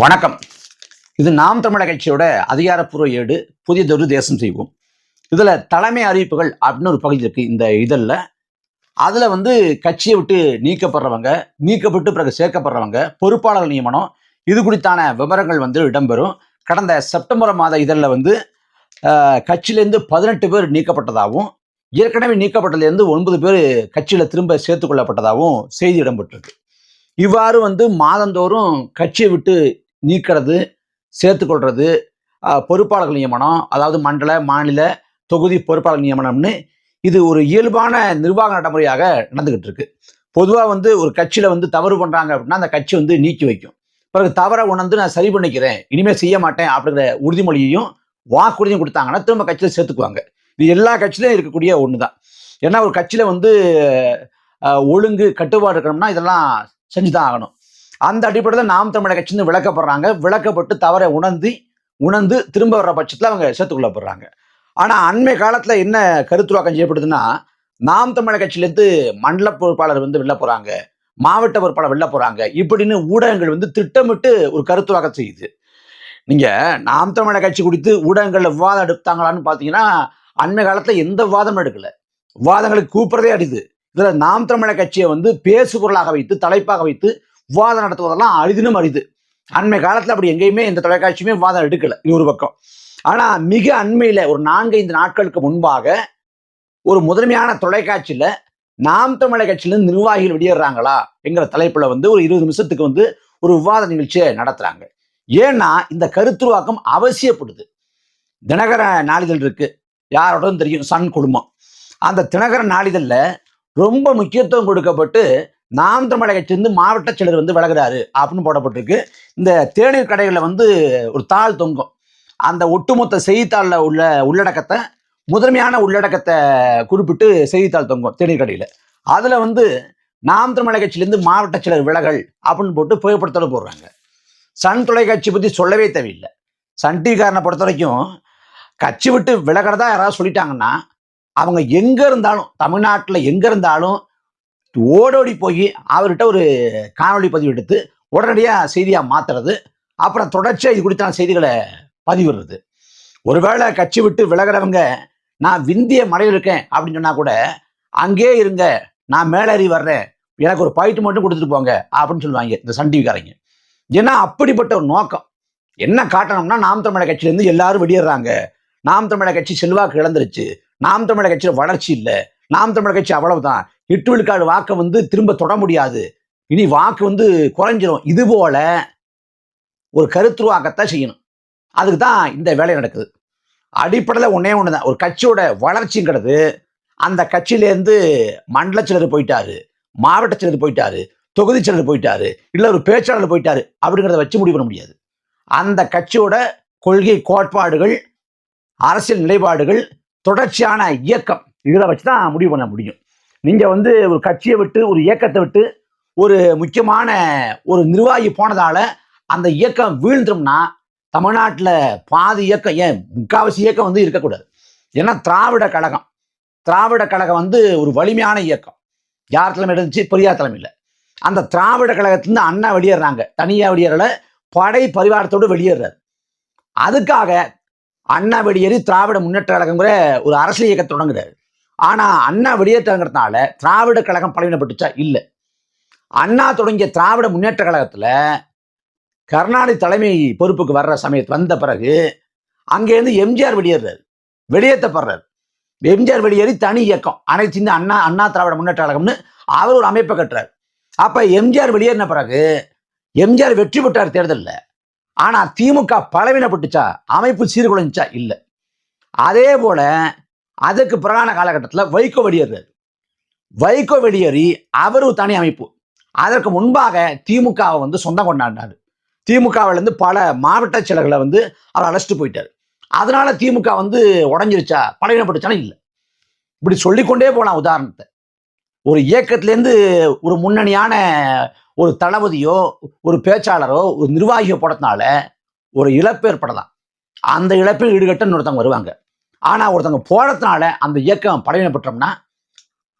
வணக்கம். இது நாம் தமிழக கட்சியோட அதிகாரப்பூர்வ ஏடு புதியதொரு தேசம் செய்வோம். இதுல தலைமை அறிவிப்புகள் அப்படின்னு ஒரு பகுதி இருக்கு இந்த இதழில். அதுல வந்து கட்சியை விட்டு நீக்கப்படுறவங்க நீக்கப்பட்டு பிறகு சேர்க்கப்படுறவங்க பொறுப்பாளர் நியமனம் இது குறித்தான விவரங்கள் வந்து இடம்பெறும். கடந்த செப்டம்பர் மாத இதழில் வந்து கட்சியிலேருந்து பதினெட்டு பேர் நீக்கப்பட்டதாகவும் ஏற்கனவே நீக்கப்பட்டதுலேருந்து ஒன்பது பேர் கட்சியில் திரும்ப சேர்த்து கொள்ளப்பட்டதாகவும் செய்தி இடம்பெற்றிருக்கு. இவ்வாறு வந்து மாதந்தோறும் கட்சியை விட்டு நீக்கிறது சேர்த்துக்கொள்றது பொறுப்பாளர்கள் நியமனம் அதாவது மண்டல மாநில தொகுதி பொறுப்பாளர் நியமனம்னு இது ஒரு இயல்பான நிர்வாக நடைமுறையாக நடந்துகிட்டு இருக்கு பொதுவாக வந்து ஒரு கட்சியில் வந்து தவறு பண்ணுறாங்க அப்படின்னா அந்த கட்சி வந்து நீக்கி வைக்கும். பிறகு தவறை உணர்ந்து நான் சரி பண்ணிக்கிறேன் இனிமேல் செய்ய மாட்டேன் அப்படிங்கிற உறுதிமொழியையும் வாக்குறுதியும் கொடுத்தாங்கன்னா திரும்ப கட்சியில் சேர்த்துக்குவாங்க. இது எல்லா கட்சியிலும் இருக்கக்கூடிய ஒன்று தான் ஏன்னா ஒரு கட்சியில் வந்து ஒழுங்கு கட்டுப்பாடு இருக்கணும்னா இதெல்லாம் செஞ்சு தான் ஆகணும். அந்த அடிப்படையில் நாம் தமிழக கட்சின்னு விளக்கப்படுறாங்க விளக்கப்பட்டு தவறை உணர்ந்து உணர்ந்து திரும்ப வர்ற பட்சத்தில் அவங்க சேர்த்துக்கொள்ளப்படுறாங்க ஆனால் அண்மை காலத்தில் என்ன கருத்துருவாக்கம் செய்யப்படுதுன்னா நாம் தமிழக கட்சியிலேருந்து மண்டல பொறுப்பாளர் வந்து வெளில போகிறாங்க மாவட்ட பொறுப்பாளர் வெளில போகிறாங்க இப்படின்னு ஊடகங்கள் வந்து திட்டமிட்டு ஒரு கருத்துருவாக்கம் செய்யுது. நீங்கள் நாம் தமிழக கட்சி குறித்து ஊடகங்களில் விவாதம் எடுத்தாங்களான்னு பார்த்தீங்கன்னா அண்மை காலத்தில் எந்த விவாதமும் எடுக்கல. விவாதங்களுக்கு கூப்பிட்றதே அடிது இதில் நாம் தமிழக கட்சியை வந்து பேசு பொருளாக வைத்து தலைப்பாக வைத்து விவாதம் நடத்துவதெல்லாம் அரிதினும் அரிது. அண்மை காலத்தில் அப்படி எங்கேயுமே எந்த தொலைக்காட்சியுமே விவாதம் எடுக்கலை. இது ஒரு பக்கம். ஆனால் மிக அண்மையில் ஒரு நான்கைந்து நாட்களுக்கு முன்பாக ஒரு முதன்மையான தொலைக்காட்சியில் நாம் தமிழக கட்சியிலிருந்து நிர்வாகிகள் வெளியேறாங்களா என்கிற தலைப்பில் வந்து ஒரு இருபது நிமிஷத்துக்கு வந்து ஒரு விவாத நிகழ்ச்சியை நடத்துகிறாங்க ஏன்னா இந்த கருத்துருவாக்கம் அவசியப்படுது. தினகர நாளிதழ் இருக்கு. யாரோடும் தெரியும். சன் குடும்பம். அந்த தினகர நாளிதழில் ரொம்ப முக்கியத்துவம் கொடுக்கப்பட்டு நாம் தமிழக கட்சியிலிருந்து மாவட்ட செயலர் வந்து விலகுறாரு அப்படின்னு போடப்பட்டிருக்கு. இந்த தேநீர் கடைகளில் வந்து ஒரு தாள் தொங்கும். அந்த ஒட்டுமொத்த செய்தித்தாளில் உள்ள உள்ளடக்கத்தை முதன்மையான உள்ளடக்கத்தை குறிப்பிட்டு செய்தித்தாள் தொங்கும் தேநீர் கடையில். அதில் வந்து நாம் தமிழக கட்சியிலேருந்து மாவட்ட செயலர் விலகல் அப்படின்னு போட்டு புகைப்படத்தோடு போடுறாங்க. சன் தொலைக்காட்சி பற்றி சொல்லவே தேவையில்லை. சன் டிவிக்காரனை பொறுத்த வரைக்கும் கட்சி விட்டு விலகிறதா யாராவது சொல்லிட்டாங்கன்னா அவங்க எங்கே இருந்தாலும் தமிழ்நாட்டில் எங்கே இருந்தாலும் ஓடோடி போய் அவர்கிட்ட ஒரு காணொளி பதிவு எடுத்து உடனடியாக செய்தியாக மாற்றுறது அப்புறம் தொடர்ச்சியாக இது குறித்தான செய்திகளை பதிவிடுறது. ஒருவேளை கட்சி விட்டு விலகிறவங்க நான் விந்திய மலையில் இருக்கேன் அப்படின்னு சொன்னா கூட அங்கே இருங்க நான் மேலேறி வர்றேன். எனக்கு ஒரு பாயிண்ட் மட்டும் கொடுத்துட்டு போங்க அப்படின்னு சொல்லுவாங்க இந்த சன் டிவிக்காரங்க. ஏன்னா அப்படிப்பட்ட ஒரு நோக்கம். என்ன காட்டணும்னா நாம் தமிழக கட்சியிலேருந்து எல்லாரும் வெளியேறாங்க. நாம் தமிழக கட்சி செல்வாக்கு இழந்துருச்சு. நாம் தமிழக கட்சியில் வளர்ச்சி இல்லை. நாம் தமிழக கட்சி அவ்வளவுதான். எட்டு விழுக்காடு வாக்கை வந்து திரும்ப தொட முடியாது. இனி வாக்கு வந்து குறைஞ்சிரும். இது போல ஒரு கருத்துருவாக்கத்தை செய்யணும். அதுக்கு தான் இந்த வேலை நடக்குது. அடிப்படையில் ஒன்றே ஒன்று தான் ஒரு கட்சியோட வளர்ச்சிங்கிறது அந்த கட்சியிலேருந்து மண்டல சிலர் போயிட்டாரு. மாவட்ட சிலர் போயிட்டாரு. தொகுதி சிலர் போயிட்டாரு. இல்லை ஒரு பேச்சாளர் போயிட்டாரு அப்படிங்கிறத வச்சு முடிவு பண்ண முடியாது. அந்த கட்சியோட கொள்கை கோட்பாடுகள் அரசியல் நிலைப்பாடுகள் தொடர்ச்சியான இயக்கம் இதில் வச்சு தான் முடிவு பண்ண முடியும். நீங்கள் வந்து ஒரு கட்சியை விட்டு ஒரு இயக்கத்தை விட்டு ஒரு முக்கியமான ஒரு நிர்வாகி போனதால் அந்த இயக்கம் வீழ்ந்துரும்னா தமிழ்நாட்டில் பாதி இயக்கம் ஏன் முக்காவாசி இயக்கம் வந்து இருக்கக்கூடாது. ஏன்னா திராவிட கழகம். திராவிட கழகம் வந்து ஒரு வலிமையான இயக்கம். யார் தலைமை இருந்துச்சு? பெரியார் தலைமையில். அந்த திராவிட கழகத்துலேருந்து அண்ணா வெளியேறாங்க தனியாக வெளியேறல படை பரிவாரத்தோடு வெளியேறாரு. அதுக்காக அண்ணா வெளியேறி திராவிட முன்னேற்ற கழகங்கிற ஒரு அரசியல் இயக்கத்தை தொடங்குறாரு. ஆனால் அண்ணா வெளியேற்றங்கிறதுனால திராவிட கழகம் பலவீனப்பட்டுச்சா? இல்லை. அண்ணா தொடங்கிய திராவிட முன்னேற்ற கழகத்தில் கருணாநிதி தலைமை பொறுப்புக்கு வர்ற சமயத்து வந்த பிறகு அங்கேருந்து எம்ஜிஆர் வெளியேறாரு. வெளியேற்றப்படுறாரு எம்ஜிஆர் வெளியேறி தனி இயக்கம். அனைத்து இந்த அண்ணா அண்ணா திராவிட முன்னேற்ற கழகம்னு அவர் ஒரு அமைப்பை கட்டுறாரு. அப்போ எம்ஜிஆர் வெளியேறின பிறகு எம்ஜிஆர் வெற்றி பெற்றார் தேர்தலில். ஆனால் திமுக பலவீனப்பட்டுச்சா? அமைப்பு சீர்குலைஞ்சா இல்லை. அதே போல அதுக்கு பிறகான காலகட்டத்தில் வைகோ வெளியேறாரு வைகோ வெடியேறி அவர் தனி அமைப்பு. அதற்கு முன்பாக திமுகவை வந்து சொந்தம் கொண்டாடினார். திமுகவிலேருந்து பல மாவட்ட செயலர்களை வந்து அவர் அழைச்சிட்டு போயிட்டார். அதனால திமுக வந்து உடஞ்சிருச்சா? பலவீனப்பட்டுச்சானா இல்லை. இப்படி சொல்லிக்கொண்டே போகலாம் உதாரணத்தை. ஒரு இயக்கத்திலேருந்து ஒரு முன்னணியான ஒரு தளபதியோ ஒரு பேச்சாளரோ ஒரு நிர்வாகியோ போடத்தினால ஒரு இழப்பு ஏற்படலாம். அந்த இழப்பில் ஈடுகட்ட ஒருத்தவங்க வருவாங்க. ஆனால் ஒருத்தவங்க போடுறதுனால அந்த இயக்கம் பலவீனப்பட்டோம்னா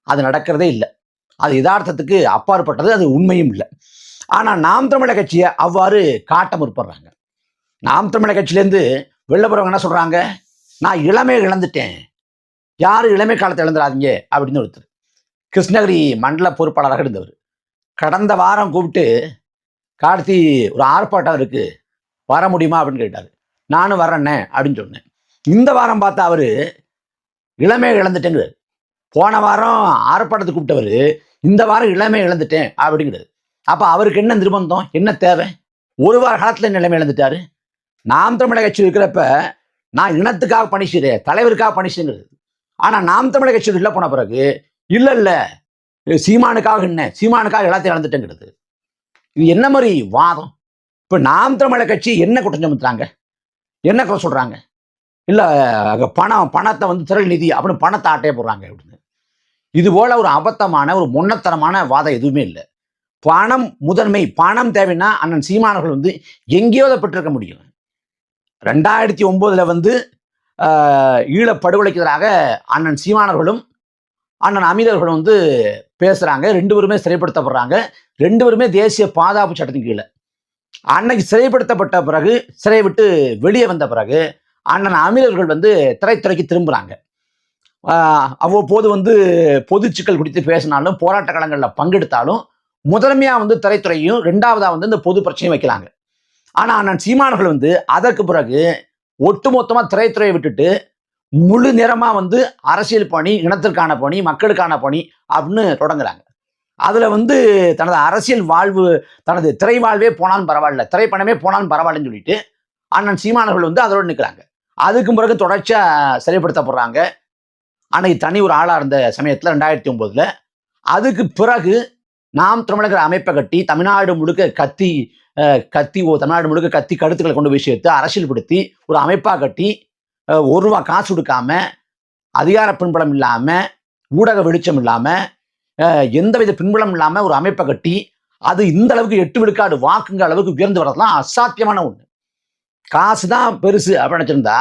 அது நடக்கிறதே இல்லை. அது யதார்த்தத்துக்கு அப்பாற்பட்டது அது உண்மையும் இல்லை. ஆனால் நாம் தமிழர் கட்சியை அவ்வாறு காட்ட முற்படுறாங்க. நாம் தமிழர் கட்சியிலேருந்து வெளில என்ன சொல்கிறாங்க நான் இளமை இழந்துட்டேன். யார் இளமை காலத்தை இழந்துடாதீங்க அப்படின்னு ஒருத்தர். கிருஷ்ணகிரி மண்டல பொறுப்பாளராக இருந்தவர். கடந்த வாரம் கூப்பிட்டு கார்த்தி ஒரு ஆர்ப்பாட்டம் இருக்குது வர முடியுமா? அப்படின்னு கேட்டார். நானும் வரேன்னே அப்படின்னு சொன்னேன். இந்த வாரம் பார்த்தா அவரு இளமை இழந்துட்டேங்கிறார். போன வாரம் ஆர்ப்பாட்டத்துக்கு கூப்பிட்டவர் இந்த வாரம் இளமை இழந்துட்டேன் அப்படிங்கிறது அப்போ அவருக்கு என்ன நிர்பந்தம்? என்ன தேவை? ஒரு வார காலத்துல நிலைமை இழந்துட்டாரு? நாம் தமிழக கட்சி இருக்கிறப்ப நான் இனத்துக்காக பணி செய்கிறேன் தலைவருக்காக பணி செய்யுங்கிறது நாம் தமிழக கட்சி இல்லை போன பிறகு இல்லை இல்லை சீமானுக்காக என்ன? சீமானுக்காக எல்லாத்தையும் இழந்துட்டேங்கிறது. இது என்ன மாதிரி வாதம்? இப்போ நாம் தமிழக கட்சி என்ன குற்றம் சுமத்துறாங்க? என்ன குறை சொல்கிறாங்க இல்லை பணம் பணத்தை வந்து திரள் நிதி அப்படின்னு பணத்தை ஆட்டைய போடுறாங்க அப்படின்னு இது போல ஒரு அபத்தமான ஒரு முன்னத்தனமான வாதம் எதுவுமே இல்லை. பணம் முதன்மை பணம் தேவைன்னா அண்ணன் சீமானவர்கள் வந்து எங்கேயோ அதை பெற்றிருக்க முடியும். ரெண்டாயிரத்தி ஒன்பதுல வந்து ஈழ படுகொலைக்கு எதிராக அண்ணன் சீமானவர்களும் அண்ணன் அமீதர்களும் வந்து பேசுறாங்க. ரெண்டு பேருமே சிறைப்படுத்தப்படுறாங்க. ரெண்டு பேருமே தேசிய பாதுகாப்பு சட்டத்தின் கீழே. அன்னைக்கு சிறைப்படுத்தப்பட்ட பிறகு சிறை விட்டு வெளியே வந்த பிறகு அண்ணன் அமீரர்கள் வந்து திரைத்துறைக்கு திரும்புகிறாங்க அவ்வப்போது வந்து பொது சிக்கல் குறித்து பேசினாலும் போராட்ட களங்களில் பங்கெடுத்தாலும் முதன்மையாக வந்து திரைத்துறையும் ரெண்டாவதாக வந்து இந்த பொது பிரச்சனையும் வைக்கிறாங்க. ஆனால் அண்ணன் சீமானர்கள் வந்து அதற்கு பிறகு ஒட்டுமொத்தமாக திரைத்துறையை விட்டுட்டு முழு நேரமாக வந்து அரசியல் பணி இனத்திற்கான பணி மக்களுக்கான பணி அப்படின்னு தொடங்குறாங்க. அதில் வந்து தனது அரசியல் வாழ்வு தனது திரை வாழ்வே போனாலும் பரவாயில்ல திரைப்பணமே போனாலும் பரவாயில்லன்னு சொல்லிட்டு அண்ணன் சீமானர்கள் வந்து அதோடு நிற்கிறாங்க அதுக்கும் பிறகு தொடர்ச்சியாக சரிப்படுத்தப்படுறாங்க. அன்னைக்கு தனி ஒரு ஆளாக இருந்த சமயத்தில் ரெண்டாயிரத்தி ஒம்போதில் அதுக்கு பிறகு நாம் தமிழகர் அமைப்பை கட்டி தமிழ்நாடு முழுக்க கத்தி கத்தி ஓ தமிழ்நாடு முழுக்க கத்தி கருத்துக்களை கொண்டு போய் சேர்த்து அரசியல்படுத்தி ஒரு அமைப்பாக கட்டி ஒரு ரூபா காசு கொடுக்காம அதிகார பின்புலம் இல்லாமல் ஊடக வெளிச்சம் இல்லாமல் எந்தவித பின்புலம் இல்லாமல் ஒரு அமைப்பை கட்டி அது இந்த அளவுக்கு எட்டு விழுக்காடு வாக்குங்க அளவுக்கு உயர்ந்து வரதெல்லாம் அசாத்தியமான ஒன்று காசு தான் பெருசு அப்படின்னு நினைச்சிருந்தா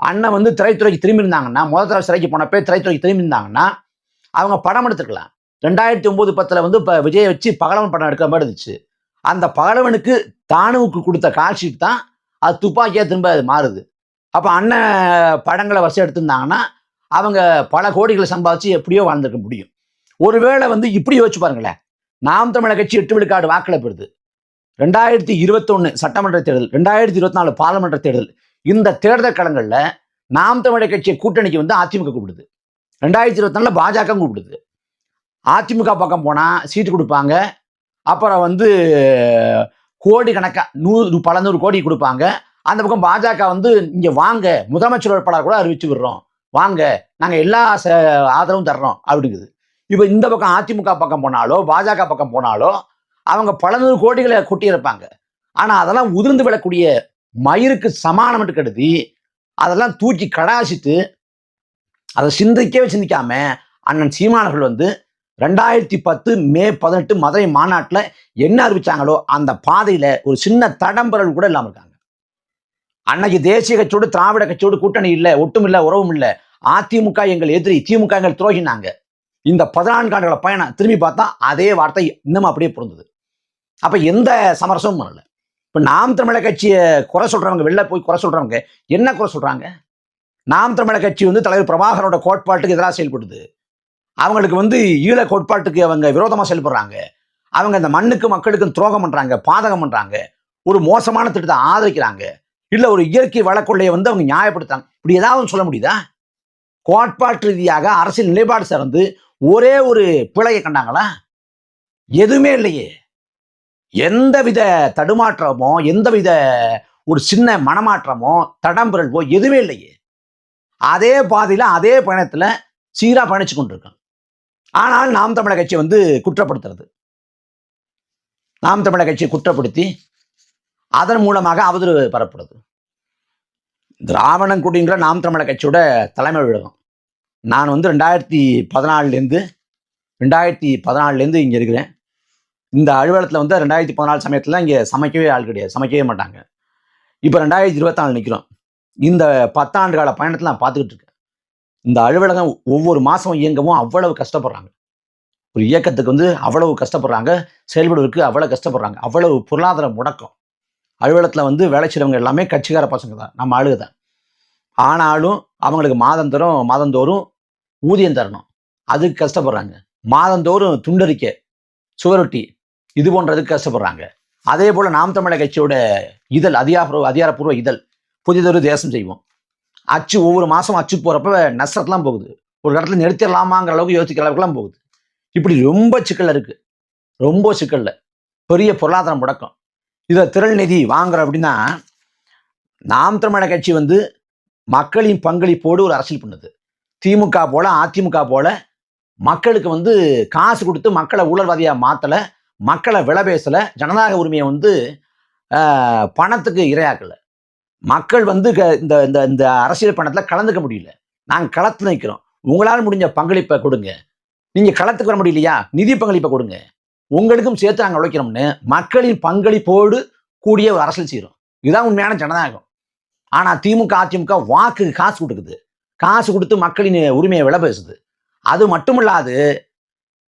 அண்ணன் வந்து திரைத்துறைக்கு திரும்பி இருந்தாங்கன்னா முதல் தடவை சிறைக்கு போனப்பே திரைத்துறைக்கு திரும்பி இருந்தாங்கன்னா அவங்க படம் எடுத்துக்கலாம் ரெண்டாயிரத்தி ஒம்பது பத்தில் வந்து இப்போ விஜயை வச்சு பகலவன் படம் எடுக்கிற மாதிரி இருந்துச்சு. அந்த பகலவனுக்கு தானுவுக்கு கொடுத்த கால்ஷீட் தான் அது துப்பாக்கியாக திரும்ப அது மாறுது. அப்போ அண்ணன் படங்களை வரிசை எடுத்திருந்தாங்கன்னா அவங்க பல கோடிகளை சம்பாதிச்சு எப்படியோ வாழ்ந்துருக்க முடியும். ஒருவேளை வந்து இப்படி யோசிச்சு பாருங்களேன். நாம் தமிழக கட்சி எட்டு விழுக்காடு வாக்கில் பெறுது ரெண்டாயிரத்தி இருபத்தொன்னு சட்டமன்ற தேர்தல் ரெண்டாயிரத்தி இருபத்தி நாலு பாராளுமன்ற தேர்தல் இந்த தேர்தல் களங்களில் நாம் தமிழர் கட்சியை கூட்டணிக்கு வந்து அதிமுக கூப்பிடுது. ரெண்டாயிரத்தி இருபத்தி நாலில் பாஜக கூப்பிடுது. அதிமுக பக்கம் போனால் சீட்டு கொடுப்பாங்க. அப்புறம் வந்து கோடி கணக்காக நூறு பல நூறு கோடி கொடுப்பாங்க. அந்த பக்கம் பாஜக வந்து இங்கே வாங்க முதலமைச்சர் வேட்பாளர் கூட அறிவிச்சு விடுறோம். வாங்க நாங்கள் எல்லா ச- ஆதரவும் தர்றோம் அப்படிங்குது. இப்போ இந்த பக்கம் அதிமுக பக்கம் போனாலோ பாஜக பக்கம் போனாலோ அவங்க பல நூறு கோடிகளை கொட்டியிருப்பாங்க. ஆனால் அதெல்லாம் உதிர்ந்து விடக்கூடிய மயிருக்கு சமானம் கருதி அதெல்லாம் தூக்கி கடாசித்து அதை சிந்திக்கவே சிந்திக்காம அண்ணன் சீமானர்கள் வந்து ரெண்டாயிரத்தி பத்து மே பதினெட்டு மதுரை மாநாட்டில் என்ன அறிவிச்சாங்களோ அந்த பாதையில் ஒரு சின்ன தடம்பரல் கூட இல்லாமல் இருக்காங்க. அன்னைக்கு தேசிய கட்சியோடு திராவிட கட்சியோடு கூட்டணி இல்லை ஒட்டும் இல்லை உறவும் இல்லை. அதிமுக எங்கள் எதிரி திமுக எங்கள் துரோகினாங்க இந்த பதினான்கு ஆண்டுகள பயணம் திரும்பி பார்த்தா அதே வார்த்தை இன்னும் அப்படியே பொருந்தது. அப்ப எந்த சமரசமும் பண்ணல. இப்ப நாம் தமிழர் கட்சியை குறை சொல்றவங்க வெளில போய் குறை சொல்றவங்க என்ன குறை சொல்றாங்க? நாம் தமிழர் கட்சி வந்து தலைவர் பிரபாகரோட கோட்பாட்டுக்கு எதிராக செயல்படுது. அவங்களுக்கு வந்து ஈழ கோட்பாட்டுக்கு அவங்க விரோதமா செயல்படுறாங்க. அவங்க இந்த மண்ணுக்கு மக்களுக்கும் துரோகம் பண்றாங்க பாதகம் பண்றாங்க. ஒரு மோசமான திட்டத்தை ஆதரிக்கிறாங்க. இல்ல ஒரு இயற்கை வளக்கொள்ளையை வந்து அவங்க நியாயப்படுத்துறாங்க. இப்படி ஏதாவது சொல்ல முடியுதா? கோட்பாட்டு ரீதியாக அரசியல் நிலைப்பாடு சார்ந்து ஒரே ஒரு பிழையை கண்டாங்களா? எதுவுமே இல்லையே. எந்தவித தடுமாற்றமோ எந்தவித ஒரு சின்ன மனமாற்றமோ தடம்பிரல்வோ எதுவுமே இல்லையே. அதே பாதையில் அதே பயணத்தில் சீராக பயணிச்சு கொண்டிருக்கான். ஆனால் நாம் தமிழர் கட்சி வந்து குற்றப்படுத்துறது. நாம் தமிழர் கட்சியை குற்றப்படுத்தி அதன் மூலமாக அவதூறு பரப்படுது திராவணன் குடிங்கிற நாம் தமிழர் கட்சியோட தலைமை விழுகம் நான் வந்து ரெண்டாயிரத்தி பதினாலுலேருந்து ரெண்டாயிரத்தி பதினாலுலேருந்து இங்கே இருக்கிறேன். இந்த அலுவலகத்தில் வந்து ரெண்டாயிரத்தி பதினாலு சமயத்தில் இங்கே சமைக்கவே ஆள் கிடையாது. சமைக்கவே மாட்டாங்க. இப்போ ரெண்டாயிரத்தி இருபத்தாலு நிற்கிறோம் இந்த பத்தாண்டு கால பயணத்தில் நான் பார்த்துக்கிட்டு இருக்கேன். இந்த அலுவலகம் ஒவ்வொரு மாதம் இயங்கவும் அவ்வளவு கஷ்டப்படுறாங்க. ஒரு இயக்கத்துக்கு வந்து அவ்வளவு கஷ்டப்படுறாங்க. செயல்படுவதற்கு அவ்வளோ கஷ்டப்படுறாங்க. அவ்வளவு பொருளாதார முடக்கம். அலுவலகத்தில் வந்து வேலை செய்கிறவங்க எல்லாமே கட்சிக்கார பசங்க தான். நம்ம ஆளுக தான். ஆனாலும் அவங்களுக்கு மாதந்தோறும் மாதந்தோறும் ஊதியம் தரணும். அதுக்கு கஷ்டப்படுறாங்க. மாதந்தோறும் துண்டறிக்கை சுவரொட்டி இது போன்றதுக்கு கஷ்டப்படுறாங்க. அதே போல் நாம் தமிழக கட்சியோட இதழ் அதிகாரப்பூர்வ அதிகாரப்பூர்வ இதழ் புதிதொரு தேசம் செய்வோம். அச்சு ஒவ்வொரு மாதம் அச்சு போகிறப்ப நஷ்டத்தெலாம் போகுது. ஒரு இடத்துல நிறுத்திடலாமாங்கிற அளவுக்கு யோசிக்கிற அளவுக்குலாம் போகுது. இப்படி ரொம்ப சிக்கல் இருக்குது ரொம்ப சிக்கலில். பெரிய பொருளாதாரம் முடக்கம். இதை திரள் நிதி வாங்குறோம் அப்படின்னா நாம் தமிழக கட்சி வந்து மக்களின் பங்களிப்போடு ஒரு அரசியல் பண்ணுது. திமுக போல் அதிமுக போல் மக்களுக்கு வந்து காசு கொடுத்து மக்களை ஊழல்வாதியாக மாற்றலை மக்களை விலை பேசல. ஜனநாயக உரிமையை வந்து பணத்துக்கு இரையாக்கல. மக்கள் வந்து க- இந்த இந்த இந்த அரசியல் பணத்தில் கலந்துக்க முடியல. நாங்கள் களத்து நிற்கிறோம் உங்களால் முடிஞ்ச பங்களிப்பை கொடுங்க. நீங்கள் களத்துக்கு வர முடியலையா? நிதி பங்களிப்பை கொடுங்க. உங்களுக்கும் சேர்த்து நாங்கள் உழைக்கிறோம்னு மக்களின் பங்களிப்போடு கூடிய ஒரு அரசியல் செய்கிறோம் இதுதான் உண்மையான ஜனநாயகம். ஆனால் திமுக அதிமுக வாக்கு காசு கொடுக்குது. காசு கொடுத்து மக்களின் உரிமையை விலை பேசுது. அது மட்டுமில்லாது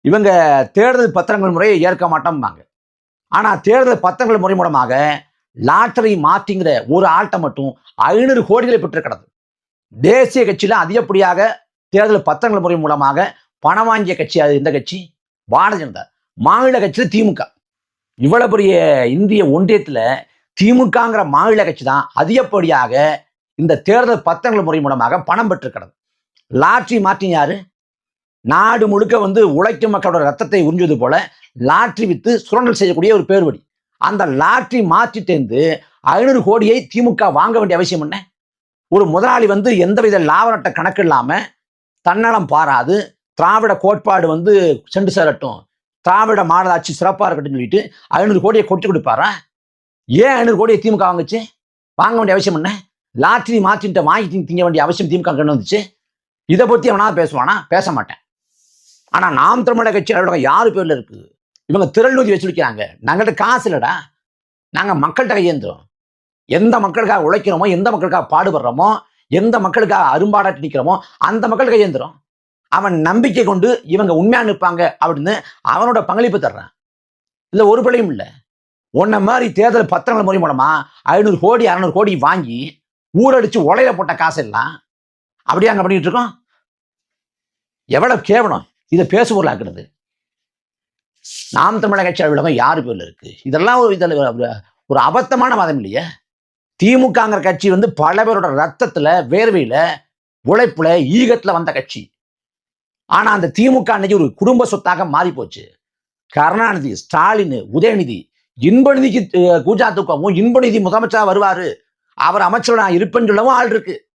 இவங்க தேர்தல் பத்திரங்கள் முறையை ஏற்க மாட்டோம்பாங்க. ஆனால் தேர்தல் பத்திரங்கள் முறை மூலமாக லாட்டரி மாற்றிங்கிற ஒரு ஆட்டை மட்டும் ஐநூறு கோடிகளை பெற்றிருக்கிறது தேசிய கட்சியில் அதிகப்படியாக தேர்தல் பத்திரங்கள் முறை மூலமாக பணம் வாங்கிய கட்சி அது இந்த கட்சி பாரதிய ஜனதா. மாநில கட்சியில் திமுக. இவ்வளவு பெரிய இந்திய ஒன்றியத்தில் திமுகங்கிற மாநில கட்சி தான் அதிகப்படியாக இந்த தேர்தல் பத்திரங்கள் முறை மூலமாக பணம் பெற்றிருக்கிறது லாட்ரி மாற்றி யாரு? நாடு முழுக்க வந்து உழைக்கும் மக்களோட ரத்தத்தை உறிஞ்சது போல லாட்ரி வித்து சுரண்டல் செய்யக்கூடிய ஒரு பேர்வடி அந்த லாட்ரி மாற்றிட்டேந்து ஐநூறு கோடியை திமுக வாங்க வேண்டிய அவசியம் என்ன? ஒரு முதலாளி வந்து எந்தவித லாப நட்ட கணக்கு இல்லாம தன்னலம் பாராது திராவிட கோட்பாடு வந்து சென்று சேரட்டும் திராவிட மாநகராட்சி சிறப்பாக இருக்கட்டும் சொல்லிட்டு ஐநூறு கோடியை கொட்டி கொடுப்பாரா? ஏன் ஐநூறு கோடியை திமுக வாங்குச்சு? வாங்க வேண்டிய அவசியம் என்ன? லாட்ரி மாற்றிட்ட வாங்கி திங்க- திங்க வேண்டிய அவசியம் திமுக கண்டு வந்துச்சு. இதை பற்றி அவனா பேசுவானா? பேச மாட்டேன். ஆனா நாம் தமிழக கட்சி அலுவலகம் யாரு பேர்ல இருக்குது? இவங்க திரள்நூதி வச்சிருக்கிறாங்க. நாங்கள்கிட்ட காசு இல்லடா. நாங்க மக்கள்கிட்ட கையேந்துறோம். எந்த மக்களுக்காக உழைக்கிறோமோ எந்த மக்களுக்காக பாடுபடுறோமோ எந்த மக்களுக்காக அரும்பாடாட்டி நிற்கிறோமோ அந்த மக்கள் கையேந்துறோம். அவன் நம்பிக்கை கொண்டு இவங்க உண்மையா நிற்பாங்க அப்படின்னு அவனோட பங்களிப்பு தர்றான். இல்லை ஒரு பிள்ளையும் இல்லை. உன்ன மாதிரி தேர்தல் பத்திரங்கள் முறை மூலமா ஐநூறு கோடி அறநூறு கோடி வாங்கி ஊரடிச்சு உலையில போட்ட காசு எல்லாம் அப்படியே அங்கே பண்ணிட்டு இருக்கோம். எவ்வளவு கேவலம். இதை பேசுபொருளாக்குறது நாம் தமிழக கட்சி அலுவலகம் யார் பேரில் இருக்கு? இதெல்லாம் ஒரு இதில் ஒரு- அபத்தமான மதம் இல்லையே? திமுகங்கிற கட்சி வந்து பல பேரோட ரத்தத்துல வேர்வையில் உழைப்புல ஈகத்துல வந்த கட்சி. ஆனா அந்த திமுக அன்னைக்கு ஒரு குடும்ப சொத்தாக மாறி போச்சு கருணாநிதி ஸ்டாலின் உதயநிதி இன்பநிதிக்கு கூஜா தூக்கவும் இன்பநிதி முதலமைச்சராக வருவாரு. அவர் அமைச்சர் நான் இருப்பேன்னு சொல்லவும் ஆள் இருக்கு.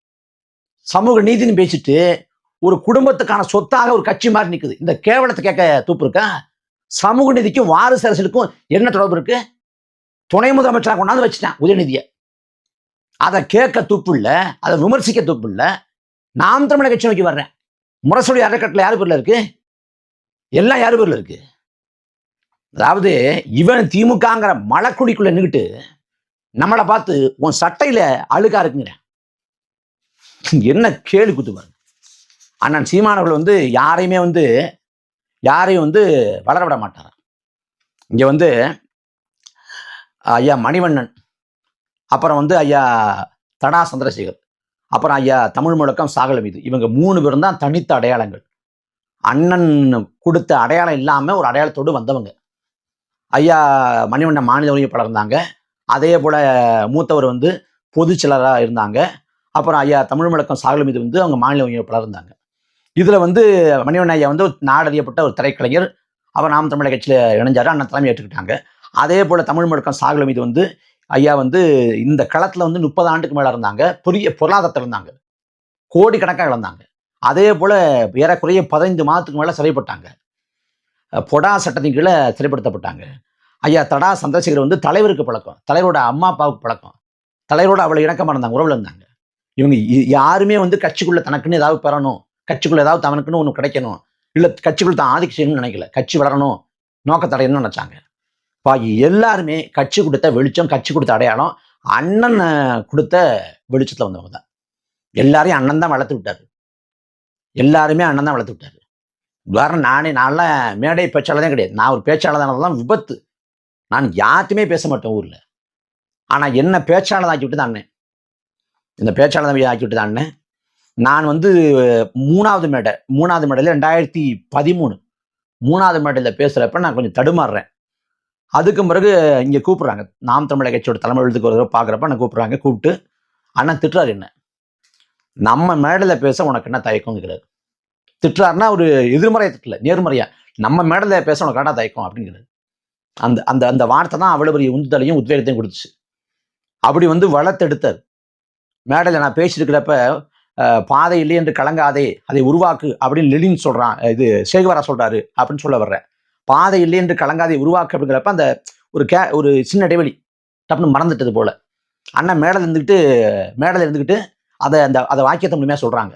சமூக நீதினு பேசிட்டு ஒரு குடும்பத்துக்கான சொத்தாக ஒரு கட்சி மாதிரி நிக்குது. இந்த கேவலத்தை கேட்க தூப்பு இருக்கா? சமூக நிதிக்கும் வாரிசு அரசியலுக்கும் என்ன தொடர்பு இருக்கு? துணை முதலமைச்சராக கொண்டாந்து வச்சுட்டேன் உதயநிதியை. அதை கேட்க துப்பு இல்லை அதை விமர்சிக்க துப்பு இல்லை. நாம் தமிழக கட்சி நோக்கி வர்றேன். முரசொலி அறக்கட்டளை யார் பேரில் இருக்கு? எல்லாம் யார் பேர்ல இருக்கு? அதாவது இவன் திமுகங்கிற மலைக்குழிக்குள்ள நின்றுட்டு நம்மளை பார்த்து உன் சட்டையில அழுக்கா இருக்குங்கிற. என்ன கேள்வி குத்து பாருங்க அண்ணன் சீமானவர்கள் வந்து யாரையுமே வந்து யாரையும் வந்து வளர விட மாட்டார். இங்கே வந்து ஐயா மணிவண்ணன் அப்புறம் வந்து ஐயா தடா சந்திரசேகர் அப்புறம் ஐயா தமிழ் முழக்கம் சாகல மீது. இவங்க மூணு பேரும் தான் தனித்த அடையாளங்கள். அண்ணன் கொடுத்த அடையாளம் இல்லாமல் ஒரு அடையாளத்தோடு வந்தவங்க. ஐயா மணிவண்ணன் மாநில உரிமையாளர் இருந்தாங்க. அதே போல் மூத்தவர் வந்து பொதுச்செயலராக இருந்தாங்க. அப்புறம் ஐயா தமிழ் முழக்கம் சாகல மீது வந்து அவங்க மாநில உரிமையாளர் இருந்தாங்க. இதுல வந்து மணிவன் ஐயா வந்து நாடறியப்பட்ட ஒரு திரைக்கலைஞர். அவர் நாம் தமிழக கட்சியில இணைஞ்சாரு அண்ணன் தலைமை ஏற்றுக்கிட்டாங்க. அதே போல தமிழ் முழக்கம் சாகல மீது வந்து ஐயா வந்து இந்த களத்துல வந்து முப்பது ஆண்டுக்கு மேல இருந்தாங்க. பெரிய பொருளாதாரத்தில் இருந்தாங்க. கோடிக்கணக்காக இழந்தாங்க. அதே போல ஏறக்குறைய பதினைந்து மாதத்துக்கு மேல சிறைப்பட்டாங்க. பொடா சட்டத்தின் கீழே சிறைப்படுத்தப்பட்டாங்க. ஐயா தடா சந்திரசேகர் வந்து தலைவருக்கு பழக்கம். தலைவரோட அம்மா அப்பாவுக்கு பழக்கம். தலைவரோட அவ்வளவு இணக்கமாக இருந்தாங்க உறவுல இருந்தாங்க. இவங்க யாருமே வந்து கட்சிக்குள்ள தனக்குன்னு ஏதாவது பெறணும். கட்சிக்குள்ள ஏதாவது தனக்குன்னு ஒன்று கிடைக்கணும். இல்லை கட்சிக்குள்ள தான் ஆதிக்கம் செய்யணும்னு நினைக்கல. கட்சி வளரணும். நோக்கத்தடையணும்னு நினைச்சாங்க? இப்போ எல்லாருமே கட்சி கொடுத்த வெளிச்சம் கட்சி கொடுத்த அடையாளம் அண்ணன் கொடுத்த வெளிச்சத்தில் வந்தவங்க தான். எல்லாரையும் அண்ணன் தான் வளர்த்து விட்டாரு. எல்லாருமே அண்ணன் தான் வளர்த்து விட்டாரு. உதாரணம் நானே நான்லாம் மேடை பேச்சாளர் தான் கிடையாது. நான் ஒரு பேச்சாளர் தான் விபத்து. நான் யார்ட்டுமே பேச மாட்டேன் ஊரில். ஆனால் என்ன பேச்சாளர் ஆக்கி விட்டு தான் அண்ணன். இந்த பேச்சாளர் ஆக்கி விட்டு தான் அண்ணன். நான் வந்து மூணாவது மேடை மூணாவது மேடையில் ரெண்டாயிரத்தி பதிமூணு. மூணாவது மேடையில் பேசுகிறப்ப நான் கொஞ்சம் தடுமாறுறேன். அதுக்கு பிறகு இங்கே கூப்பிட்றாங்க. நாம் தமிழக கட்சியோட தலைமை எழுத்துக்கு ஒரு தடவை பார்க்குறப்ப நான் கூப்பிட்றாங்க. கூப்பிட்டு அண்ணா திட்டுறாரு என்ன? நம்ம மேடையில் பேச உனக்கு என்ன தயக்கம் கேட்குறாரு திட்டுறாருன்னா ஒரு எதிர்மறையை திட்டல நேர்மறையா. நம்ம மேடையில் பேச உனக்கு என்ன தயக்கம்? அப்படிங்கிறது அந்த அந்த அந்த வார்த்தை தான் அவ்வளோ பெரிய உந்துதலையும் உத்வேகத்தையும் கொடுத்துச்சு. அப்படி வந்து வளர்த்தெடுத்தார். மேடையில் நான் பேசியிருக்கிறப்ப பாதை இல்லை என்று கலங்காதே அதை உருவாக்கு அப்படின்னு லெனின் சொல்றான். இது சேகுவரா சொல்றாரு அப்படின்னு சொல்ல வர்றேன். பாதை இல்லை என்று கலங்காதே உருவாக்கு அப்படிங்கிறப்ப அந்த ஒரு கே ஒரு சின்ன இடைவெளி டப்புன்னு மறந்துட்டது போல. அண்ணன் மேடல் இருந்துக்கிட்டு மேடல் இருந்துக்கிட்டு அதை அந்த அதை வாக்கியத்தை முழுமையாக சொல்றாங்க.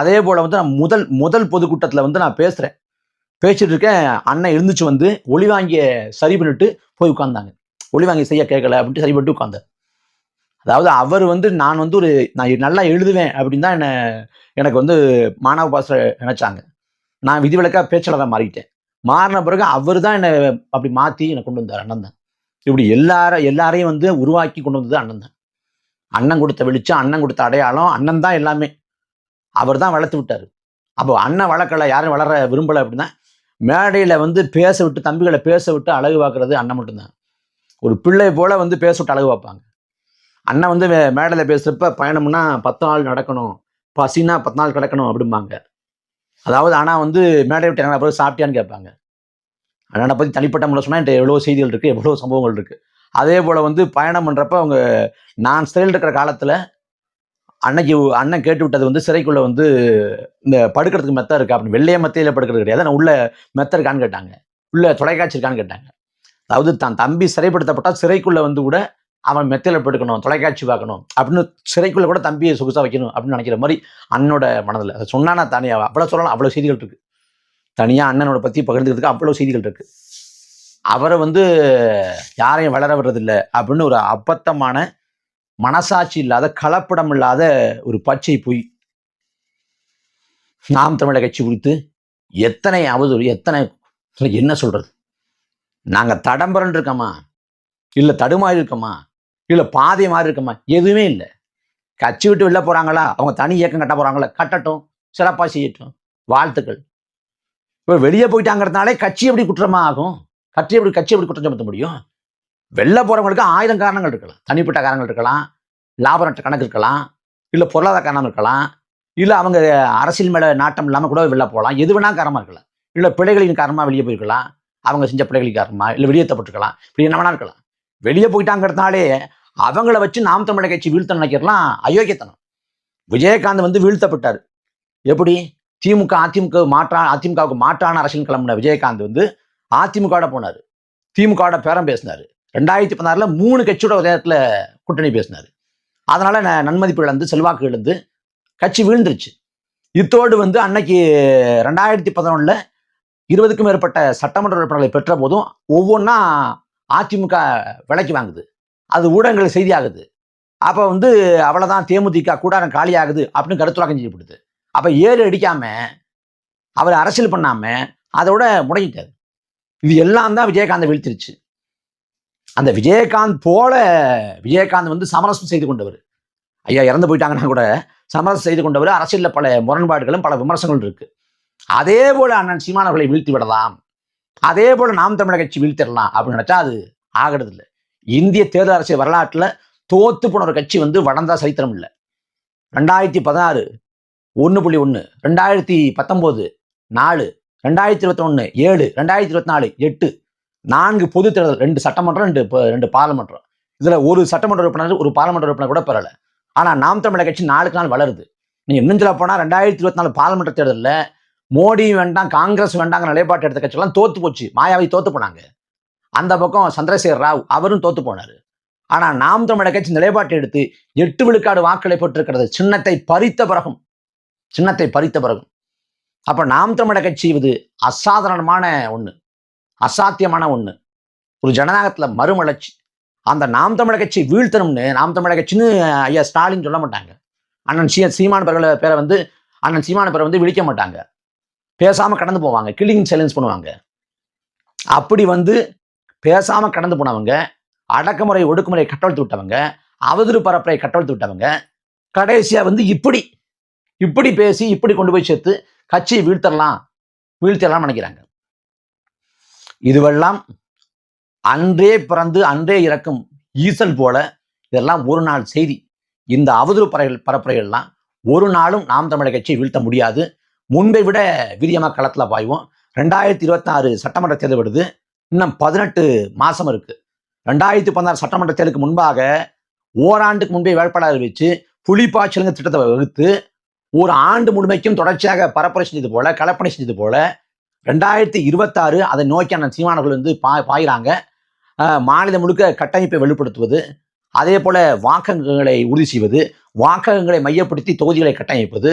அதே போல வந்து நான் முதல் முதல் பொதுக்கூட்டத்தில் வந்து நான் பேசுறேன். பேசிட்டு இருக்கேன். அண்ணன் எழுந்துச்சு வந்து ஒளி வாங்கிய சரி பண்ணிட்டு போய் உட்காந்தாங்க ஒளி வாங்கி செய்ய கேட்கல அப்படின்ட்டு சரி பண்ணிட்டு உட்கார்ந்தார். அதாவது அவர் வந்து நான் வந்து ஒரு நான் நல்லா எழுதுவேன் அப்படின்னு தான் என்னை எனக்கு வந்து மாணவ பாச நினைச்சாங்க. நான் விதிவிலக்காக பேச்சாளராக மாறிட்டேன். மாறின பிறகு அவர் தான் என்னை அப்படி மாற்றி என்னை கொண்டு வந்தார் அண்ணன் தான். இப்படி எல்லார எல்லாரையும் வந்து உருவாக்கி கொண்டு வந்தது அண்ணன் தான். அண்ணன் கொடுத்த வெளிச்சம் அண்ணன் கொடுத்த அடையாளம் அண்ணன் தான் எல்லாமே. அவர் தான் வளர்த்து விட்டார். அப்போ அண்ணன் வளர்க்கலை யாரும் வளர விரும்பலை அப்படின்னா மேடையில் வந்து பேச விட்டு தம்பிகளை பேச விட்டு அழகு பார்க்குறது அண்ணன் மட்டும்தான். ஒரு பிள்ளை போல் வந்து பேச விட்டு அழகு பார்ப்பாங்க. அண்ணன் வந்து மேடையில் பேசுகிறப்ப பயணம்னா பத்து நாள் நடக்கணும். பசினா பத்து நாள் கிடக்கணும் அப்படிம்பாங்க. அதாவது ஆனால் வந்து மேடை விட்டு என்ன பிறகு சாப்பிட்டியான்னு கேட்பாங்க. அண்ணனை பற்றி தனிப்பட்ட முறை சொன்னால் என்கிட்ட எவ்வளோ செய்திகள் இருக்குது எவ்வளோ சம்பவங்கள் இருக்குது அதே போல் வந்து பயணம் பண்ணுறப்ப அவங்க நான் சிறையில் இருக்கிற காலத்தில் அன்னைக்கு அண்ணன் கேட்டு விட்டது வந்து சிறைக்குள்ளே வந்து இந்த படுக்கிறதுக்கு மெத்த இருக்கா அப்படின்னு. வெள்ளைய மெத்தையில் படுக்கிறது கிடையாது. நான் உள்ள மெத்த இருக்கான்னு கேட்டாங்க. உள்ள தொலைக்காட்சி இருக்கான்னு கேட்டாங்க. அதாவது தான் தம்பி சிறைப்படுத்தப்பட்டால் சிறைக்குள்ளே வந்து கூட அவன் மெத்தையில் போட்டுக்கணும் தொலைக்காட்சி பார்க்கணும் அப்படின்னு சிறைக்குள்ளே கூட தம்பியை சொகுசாக வைக்கணும் அப்படின்னு நினைக்கிற மாதிரி அண்ணோட மனதில். அதை சொன்னானா தானே அவ்வளோ சொல்லலாம் அவ்வளோ செய்திகள் இருக்கு. தனியாக அண்ணனோட பற்றி பகிர்ந்துக்கிறதுக்கு அவ்வளோ செய்திகள் இருக்கு. அவரை வந்து யாரையும் வளர விடுறதில்லை அப்படின்னு ஒரு அபத்தமான மனசாட்சி இல்லாத கலப்படம் இல்லாத ஒரு பச்சை பொய். நாம் தமிழக கட்சி குறித்து எத்தனை அவதூறு எத்தனை என்ன சொல்றது? நாங்கள் தடம்பரன் இருக்கோமா? இல்லை தடுமாறி இருக்கோமா? இல்லை பாதை மாதிரி இருக்குமா? எதுவுமே இல்லை. கட்சி விட்டு வெளில போறாங்களா? அவங்க தனி இயக்கம் கட்ட போறாங்களா? கட்டட்டும் சிறப்பாக செய்யட்டும். வாழ்த்துக்கள். இப்போ வெளியே போயிட்டாங்கிறதுனாலே கட்சி எப்படி குற்றமா ஆகும்? கட்சி எப்படி கட்சி எப்படி குற்றம் சுமத்த முடியும்? வெளில போறவங்களுக்கு ஆயிரம் காரணங்கள் இருக்கலாம். தனிப்பட்ட காரணங்கள் இருக்கலாம். லாப நட்ட கணக்கு இருக்கலாம். இல்லை பொருளாதார காரணம் இருக்கலாம். இல்லை அவங்க அரசியல் மேலே நாட்டம் இல்லாமல் கூட வெளில போகலாம். எது வேணா காரணமாக இருக்கலாம். இல்லை பிழைகளின் காரணமாக வெளியே போயிருக்கலாம். அவங்க செஞ்ச பிள்ளைகளின் காரணமாக இல்லை வெளியேற்றப்பட்டிருக்கலாம். இப்படி என்ன வேணா இருக்கலாம். வெளியே போயிட்டாங்கிறதுனாலே அவங்கள வச்சு நாம் தமிழக கட்சி வீழ்த்த நினைக்கிறலாம் அயோக்கியத்தனம். விஜயகாந்த் வந்து வீழ்த்தப்பட்டார். எப்படி? திமுக அதிமுக மாற்றா அதிமுகவுக்கு மாற்றான அரசியல் கிளம்பின விஜயகாந்த் வந்து அதிமுகவோட போனார். திமுகவோட பேரம் பேசினார். ரெண்டாயிரத்தி பதினாறில் மூணு கட்சியோட உதயத்தில் கூட்டணி பேசினார். அதனால் ந- நன்மதிப்பு இழந்து செல்வாக்கு இழந்து கட்சி வீழ்ந்துருச்சு. இத்தோடு வந்து அன்னைக்கு ரெண்டாயிரத்தி பதினொன்றில் இருபதுக்கும் மேற்பட்ட சட்டமன்ற உறுப்பினர்களை பெற்ற போதும் ஒவ்வொன்றா அதிமுக விலைக்கு வாங்குது. அது ஊடகங்கள் செய்தியாகுது. அப்போ வந்து அவ்வளோதான் தேமுதிக கூடாரம் காலியாகுது அப்படின்னு கருத்துலாக்கம் செய்யப்படுது. அப்போ ஏறு அடிக்காம அவர் அரசியல் பண்ணாம அதோட முடங்கிட்டார் இது எல்லாம் தான் விஜயகாந்தை வீழ்த்திருச்சு. அந்த விஜயகாந்த் போல விஜயகாந்த் வந்து சமரசம் செய்து கொண்டவர். ஐயா இறந்து போயிட்டாங்கன்னா கூட சமரசம் செய்து கொண்டவர். அரசியலில் பல முரண்பாடுகளும் பல விமர்சனங்களும் இருக்கு. அதே போல அண்ணன் சீமானவர்களை வீழ்த்தி விடலாம். அதே போல நாம் தமிழக கட்சி வீழ்த்திடலாம் அப்படின்னு நினைச்சா அது ஆகிறது இல்லை இந்திய தேர்தல் அரசியல் வரலாற்றில் தோத்து போன ஒரு கட்சி வந்து வளர்ந்தா சரித்திரம் இல்லை. ரெண்டாயிரத்தி பதினாறு ஒன்று புள்ளி ஒன்று ரெண்டாயிரத்தி பத்தொம்போது நாலு ரெண்டாயிரத்தி இருபத்தி ஒன்று ஏழு ரெண்டாயிரத்தி இருபத்தி நாலு எட்டு நான்கு பொது தேர்தல் ரெண்டு சட்டமன்றம் ரெண்டு ப- ரெண்டு பாராளுமன்றம். இதில் ஒரு சட்டமன்ற உறுப்பினர் ஒரு பாராளுமன்ற உறுப்பினர் கூட பெறலை. ஆனால் நாம் தமிழக கட்சி நாளுக்கு நாள் வளருது. நீ இன்னும் சொல்ல போனால் ரெண்டாயிரத்தி இருபத்தி நாலு பாராளுமன்ற தேர்தலில் மோடி வேண்டாம் காங்கிரஸ் வேண்டாங்கிற நிலைப்பாட்டு எடுத்த கட்சியெல்லாம் தோத்து போச்சு. மாயாவை தோத்து போனாங்க. அந்த பக்கம் சந்திரசேகர் ராவ் அவரும் தோத்து போனாரு. ஆனா நாம் தமிழக கட்சி நிலைப்பாட்டை எடுத்து எட்டு விழுக்காடு வாக்களை பெற்றிருக்கிறது. சின்னத்தை பறித்த பிறகும். சின்னத்தை பறித்த பிறகும். அப்போ நாம் தமிழக கட்சி இது அசாதாரணமான ஒன்று அசாத்தியமான ஒன்று ஒரு ஜனநாயகத்தில் மறுமலர்ச்சி. அந்த நாம் தமிழக கட்சி வீழ்த்தணும்னு நாம் தமிழக கட்சின்னு ஐயா ஸ்டாலின் சொல்ல மாட்டாங்க. அண்ணன் சீ சீமான பேர்களை பேரை வந்து அண்ணன் சீமான பேரை வந்து விழிக்க மாட்டாங்க. பேசாமல் கடந்து போவாங்க. கிளிங் சேலஞ்ச் பண்ணுவாங்க. அப்படி வந்து பேசாமல் கடந்து போனவங்க அடக்குமுறை ஒடுக்குமுறை கட்டவிழ்த்து விட்டவங்க அவதூறு பரப்புரை கட்டவிழ்த்து விட்டவங்க கடைசியா வந்து இப்படி இப்படி பேசி இப்படி கொண்டு போய் சேர்த்து கட்சியை வீழ்த்தரலாம் வீழ்த்திடலாம் நினைக்கிறாங்க. இதுவெல்லாம் அன்றே பிறந்து அன்றே இறக்கும் ஈசல் போல இதெல்லாம் ஒரு நாள் செய்தி. இந்த அவதூறு பறைகள் பரப்புரைகள்லாம் ஒரு நாளும் நாம் தமிழர் கட்சியை வீழ்த்த முடியாது. முன்பை விட வீரியமா களத்துல பாய்வோம். ரெண்டாயிரத்தி இருபத்தாறு சட்டமன்ற தேர்தல் வருது இன்னும் பதினெட்டு மாசம் இருக்கு. ரெண்டாயிரத்தி பதினாறு சட்டமன்ற தேர்தலுக்கு முன்பாக ஓராண்டுக்கு முன்பே வேட்பாளர் வச்சு புலிப்பாய்ச்சலுங்க திட்டத்தை வகுத்து ஒரு ஆண்டு முழுமைக்கும் தொடர்ச்சியாக பரப்புரை செஞ்சது போல கலப்பணி செஞ்சது போல ரெண்டாயிரத்தி இருபத்தாறு அதை நோக்கியான சீமானவர்கள் வந்து பா பாயிறாங்க. மாநிலம் முழுக்க கட்டமைப்பை வெளிப்படுத்துவது அதே போல வாக்கங்களை உறுதி செய்வது வாக்ககங்களை மையப்படுத்தி தொகுதிகளை கட்டமைப்பது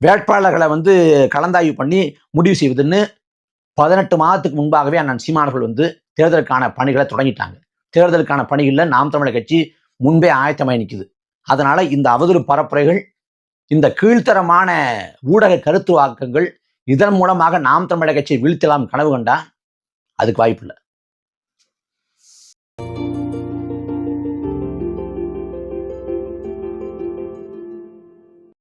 வேட்பாளர்களை வந்து கலந்தாய்வு பண்ணி முடிவு செய்வதுன்னு பதினெட்டு மாதத்துக்கு முன்பாகவே அண்ணன் சீமானவர்கள் வந்து தேர்தலுக்கான பணிகளை தொடங்கிட்டாங்க. தேர்தலுக்கான பணிகளில் நாம் தமிழர் கட்சி முன்பே ஆயத்தமாய் நிற்குது அதனால் இந்த அவதூறு பரப்புரைகள் இந்த கீழ்த்தரமான ஊடக கருத்து வாக்கங்கள் இதன் மூலமாக நாம் தமிழர் கட்சியை வீழ்த்தலாம் கனவு கண்டா அதுக்கு வாய்ப்பு இல்லை